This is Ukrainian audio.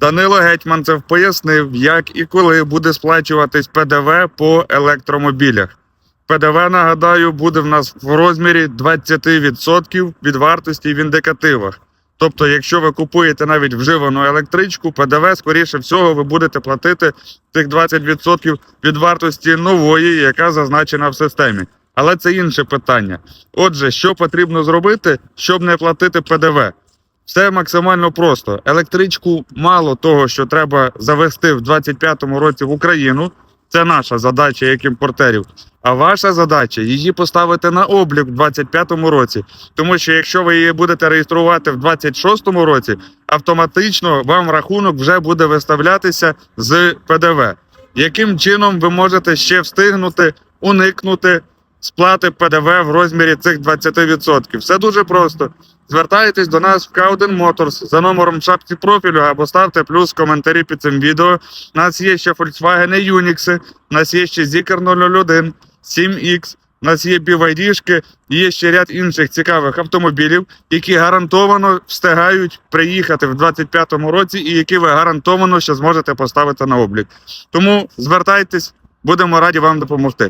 Данило Гетьманцев пояснив, як і коли буде сплачуватись ПДВ по електромобілях. ПДВ, нагадаю, буде в нас в розмірі 20% від вартості в індикативах. Тобто, якщо ви купуєте навіть вживану електричку, ПДВ, скоріше всього, ви будете платити тих 20% від вартості нової, яка зазначена в системі. Але це інше питання. Отже, що потрібно зробити, щоб не платити ПДВ? Все максимально просто. Електричку мало того, що треба завести в 25-му році в Україну. Це наша задача як імпортерів. А ваша задача її поставити на облік в 25-му році. Тому що якщо ви її будете реєструвати в 26-му році, автоматично вам рахунок вже буде виставлятися з ПДВ. Яким чином ви можете ще встигнути уникнути сплати ПДВ в розмірі цих 20%? Все дуже просто. Звертайтесь до нас в K1 Motors за номером шапці профілю або ставте плюс в коментарі під цим відео. У нас є ще Volkswagen Unix, у нас є ще Zikr 001, 7X, у нас є і є ще ряд інших цікавих автомобілів, які гарантовано встигають приїхати в 25-му році, і які ви гарантовано ще зможете поставити на облік. Тому звертайтесь, будемо раді вам допомогти.